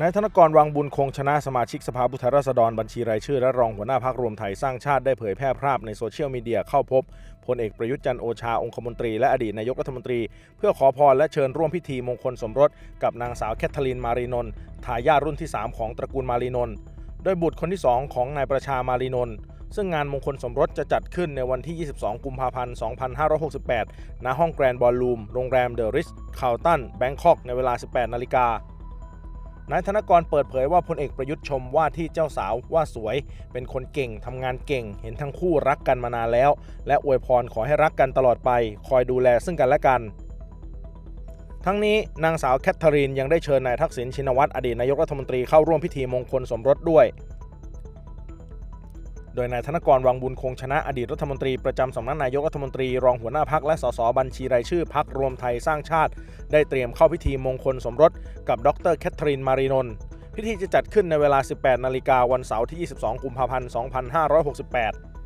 นายธนกรวังบุญคงชนะสมาชิกสภาผู้แทนราษฎรบัญชีรายชื่อและรองหัวหน้าพักรวมไทยสร้างชาติได้เผยแพร่ภาพในโซเชียลมีเดียเข้าพบพลเอกประยุทธ์จันโอชาองคมนตรีและอดีตนายกรัฐมนตรี เพื่อขอพรและเชิญร่วมพิธีมงคลสมรส กับนางสาวแคทเธอรีนมารีนนท์ทายาทรุ่นที่ 3 ของตระกูลมารีนนท์โดยบุตรคนที่ 2 ของนายประชามารีนนท์ซึ่งงานมงคลสมรสจะจัดขึ้นในวันที่ 22 กุมภาพันธ์ 2568 ณ ห้องแกรนด์บอลลูม โรงแรมเดอะริสคาลตัน แบงคอก ในเวลา 18 นาฬิกา นายธนกรเปิดเผยว่าพลเอกประยุทธ์ชมว่าที่เจ้าสาวว่าสวย เป็นคนเก่งทำงานเก่ง เห็นทั้งคู่รักกันมานานแล้ว และอวยพรขอให้รักกันตลอดไป คอยดูแลซึ่งกันและกันทั้งนี้นางสาวแคทเธอรีนยังได้เชิญนายทักษิณชินวัตรอดีตนายกรัฐมนตรีเข้าร่วมพิธีมงคลสมรสด้วย โดยนายธนกรวังบุญคงชนะอดีตรัฐมนตรีประจำสำนักนายกรัฐมนตรีรองหัวหน้าพักและสสบัญชีรายชื่อพักรวมไทยสร้างชาติ ได้เตรียมเข้าพิธีมงคลสมรสกับดรแคทรีนมารีนนท์พิธีจะจัดขึ้นในเวลา 18 นาฬิกาวันเสาร์ที่ 22 กุมภาพันธ์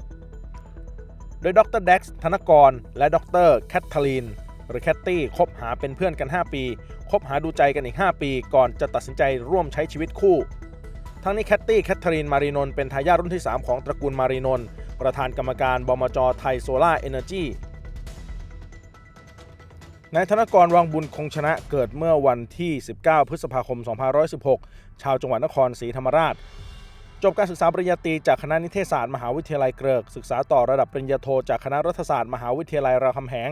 2568 โดยดรแด็กซ์ธนกร และดรแคทเธอรีน หรือแคตตี้คบหาเป็นเพื่อนกัน 5 ปี คบหาดูใจกันอีก 5 ปี ก่อนจะตัดสินใจร่วมใช้ชีวิตคู่ ทั้งนี้แคตตี้แคทเธอรีนมารีนนเป็นทายาทรุ่นที่ 3 ของตระกูลมารีนนประธานกรรมการบมจไทยโซล่าเอเนอร์จีนายธนกรวังบุญคงชนะเกิดเมื่อวันที่ 19 พฤษภาคม 2516 ชาวจังหวัดนครศรีธรรมราช จบการศึกษาปริญญาตรีจากคณะนิเทศศาสตร์มหาวิทยาลัยเกริก ศึกษาต่อระดับปริญญาโทจากคณะรัฐศาสตร์มหาวิทยาลัยรามคำแหง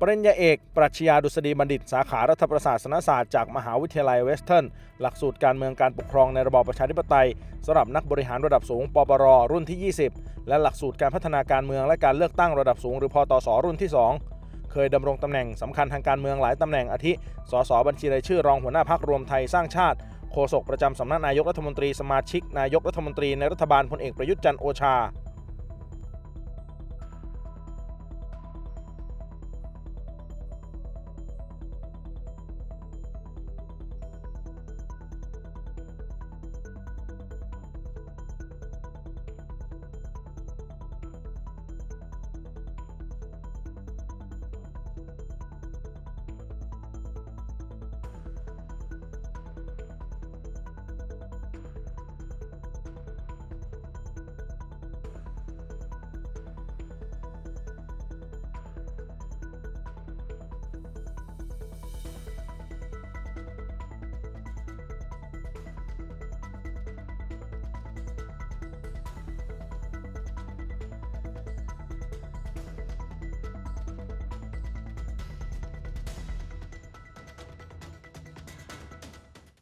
ปริญญาเอก ปรัชญาดุษฎีบัณฑิต สาขารัฐประศาสนศาสตร์จากมหาวิทยาลัยเวสเทิร์น หลักสูตรการเมืองการปกครองในระบอบประชาธิปไตยสำหรับนักบริหารระดับสูง ปปร รุ่นที่ 20 และหลักสูตรการพัฒนาการเมืองและการเลือกตั้งระดับสูง หรือพตสรุ่นที่ 2 เคยดำรงตำแหน่งสำคัญทางการเมืองหลายตำแหน่งอาทิ สสบัญชีรายชื่อรองหัวหน้าพักรวมไทยสร้างชาติ โฆษกประจำสำนักนายกรัฐมนตรี สมาชิก นายกรัฐมนตรีในรัฐบาลพลเอกประยุทธ์จันทร์โอชา